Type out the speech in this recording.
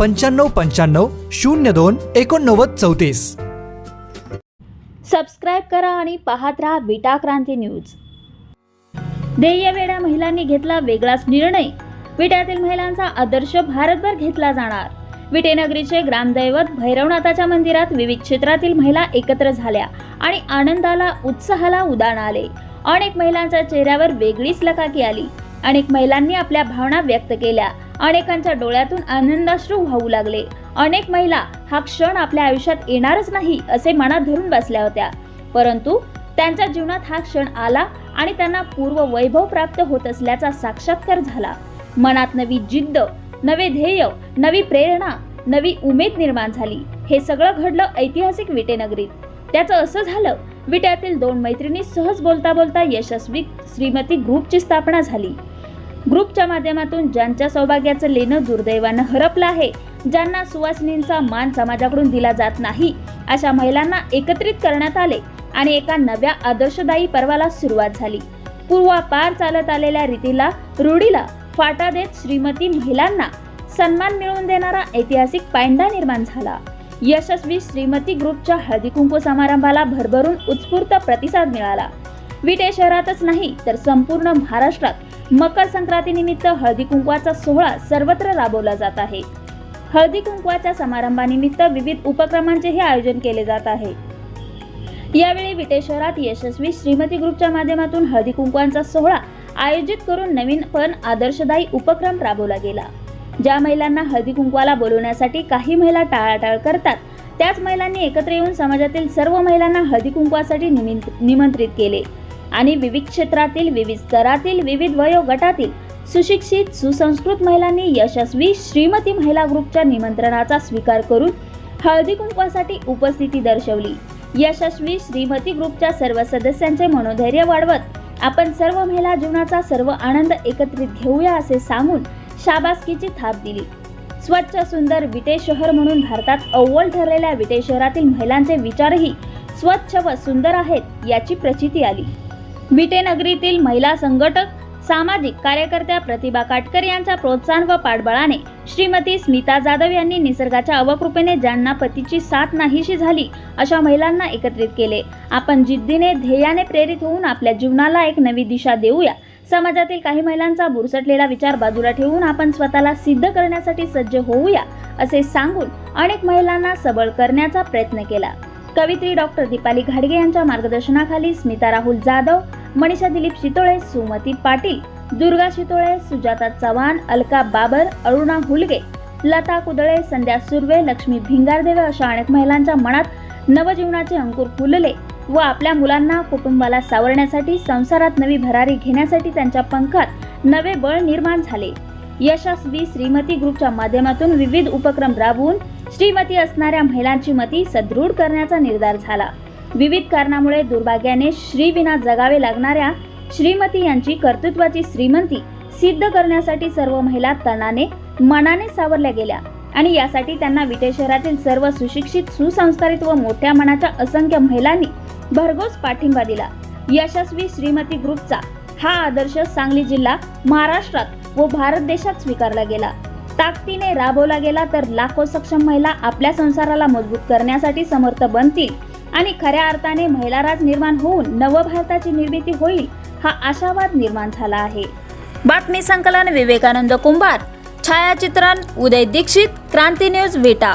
पंच्याण्णव पंच्याण्णव शून्य दोन एकोणनव्वद चौतीस. सबस्क्राईब करा आणि पाहत राहा विटा क्रांती न्यूज. ध्येयवेड्या महिलांनी घेतला वेगळाच निर्णय. विट्यातील महिलांचा आदर्श भारतभर घेतला जाणार. विटेनगरीचे ग्रामदैवत भैरवनाथाच्या मंदिरात विविध क्षेत्रातील महिला एकत्र झाल्या आणि आनंदाला उत्साहाला उदाण आले. अनेक महिलांच्या चेहऱ्यावर वेगळीच लकाकी आली. अनेक महिलांनी आपल्या भावना व्यक्त केल्या. अनेकांच्या डोळ्यातून आनंदाश्रू वाहू लागले. अनेक महिला हा क्षण आपल्या आयुष्यात येणारच नाही असे मनात धरून बसल्या होत्या. परंतु त्यांच्या जीवनात हा क्षण आला आणि त्यांना पूर्व वैभव प्राप्त होत असल्याचा साक्षात्कार झाला. मनात नवी जिद्द नवे ध्येय नवी प्रेरणा नवी उमेद निर्माण झाली. हे सगळं घडलं ऐतिहासिक विटेनगरीत त्याचं असं झालं विट्यातील दोन मैत्रिणी सहज बोलता बोलता यशस्वी श्रीमती ग्रुपची स्थापना झाली. ग्रुपच्या माध्यमातून ज्यांच्या सौभाग्याचं लेणं दुर्दैवानं हरपलं आहे ज्यांना सुवासिनींचा मान समाजाकडून दिला जात नाही अशा महिलांना एकत्रित करण्यात आले आणि एका नव्या आदर्शदायी पर्वाला सुरुवात झाली. पूर्वापार चालत आलेल्या रीतीला रूढीला फाटा देत श्रीमती महिलांना सन्मान मिळवून देणारा ऐतिहासिक पायंडा निर्माण झाला. यशस्वी श्रीमती ग्रुपच्या हळदीकुंकू समारंभाला भरभरून उत्स्फूर्त प्रतिसाद मिळाला. विटे शहरातच नाही तर संपूर्ण महाराष्ट्रात मकर संक्रांतीनिमित्त हळदी कुंकवाचा सोहळा सर्वत्र राबवला जात आहे. हळदी कुंकवाच्या समारंभानिमित्त विविध उपक्रमांचेही आयोजन केले जात आहे. यावेळी विटे शहरात यशस्वी श्रीमती ग्रुपच्या माध्यमातून हळदी कुंकवांचा सोहळा आयोजित करून नवीन पण आदर्शदायी उपक्रम राबवला गेला. ज्या महिलांना हळदी कुंकवाला बोलवण्यासाठी काही महिला टाळाटाळ करतात त्याच महिलांनी एकत्र येऊन समाजातील सर्व महिलांना हळदी कुंकवासाठी निमिंत- निमंत्रित केले. आणि विविध क्षेत्रातील विविध स्तरातील विविध वयोगटातील सुशिक्षित सुसंस्कृत महिलांनी यशस्वी श्रीमती महिला ग्रुपच्या निमंत्रणाचा स्वीकार करून हळदी कुंकवासाठी उपस्थिती दर्शवली. यशस्वी श्रीमती ग्रुपच्या सर्व सदस्यांचे मनोधैर्य वाढवत आपण सर्व महिला जीवनाचा सर्व आनंद एकत्रित घेऊया असे सांगून शाबासकीची थाप दिली. स्वच्छ सुंदर विटे शहर म्हणून भारतात अव्वल ठरलेल्या विटे शहरातील महिलांचे विचारही स्वच्छ व सुंदर आहेत याची प्रचिती आली. विटे नगरीतील महिला संघटक सामाजिक कार्यकर्त्या प्रतिभा काटकर यांच्या प्रोत्साहन व पाठबळाने श्रीमती स्मिता जाधव यांनी निसर्गाच्या अवकृपेने ज्यांना पतीची साथ नाहीशी झाली अशा महिलांना एकत्रित केले. आपण जिद्दीने ध्येयाने प्रेरित होऊन आपल्या जीवनाला एक नवी दिशा देऊया. समाजातील काही महिलांचा बुरसटलेला विचार बाजूला ठेवून आपण स्वतःला सिद्ध करण्यासाठी सज्ज होऊया असे सांगून अनेक महिलांना सबळ करण्याचा प्रयत्न केला. कवित्री डॉक्टर दीपाली घाडगे यांच्या मार्गदर्शनाखाली स्मिता राहुल जाधव मनीषा दिलीप शितोळे सुमती पाटील दुर्गा शितोळे सुजाता चव्हाण अलका बाबर अरुणा हुलगे लता कुदळे संध्या सुर्वे लक्ष्मी भिंगारदेवे अशा अनेक महिलांच्या मनात नवजीवनाचे अंकुर फुलले व आपल्या मुलांना कुटुंबाला सावरण्यासाठी संसारात नवी भरारी घेण्यासाठी त्यांच्या पंखात नवे बळ निर्माण झाले. यशस्वी श्रीमती ग्रुपच्या माध्यमातून विविध उपक्रम राबवून श्रीमती असणाऱ्या महिलांची मती सदृढ करण्याचा निर्धार झाला. विविध कारणामुळे दुर्भाग्याने श्रीविना जगावे लागणाऱ्या श्रीमती यांची कर्तृत्वाची श्रीमंती सिद्ध करण्यासाठी सर्व महिला तणाने मनाने सावरल्या गेल्या आणि यासाठी त्यांना विटे शहरातील सर्व सुशिक्षित सुसंस्कारित व मोठ्या मनाच्या असंख्य महिलांनी भरघोस पाठिंबा दिला. यशस्वी श्रीमती ग्रुपचा हा आदर्श सांगली जिल्हा महाराष्ट्रात व भारत देशात स्वीकारला गेला. ताकदीने राबवला गेला तर लाखो सक्षम महिला आपल्या संसाराला मजबूत करण्यासाठी समर्थ बनतील आणि खऱ्या अर्थाने महिला राज निर्माण होऊन नवभारताची निर्मिती होईल हा आशावाद निर्माण झाला आहे. बातमी संकलन विवेकानंद कुंभार छायाचित्रण उदय दीक्षित क्रांती न्यूज विटा.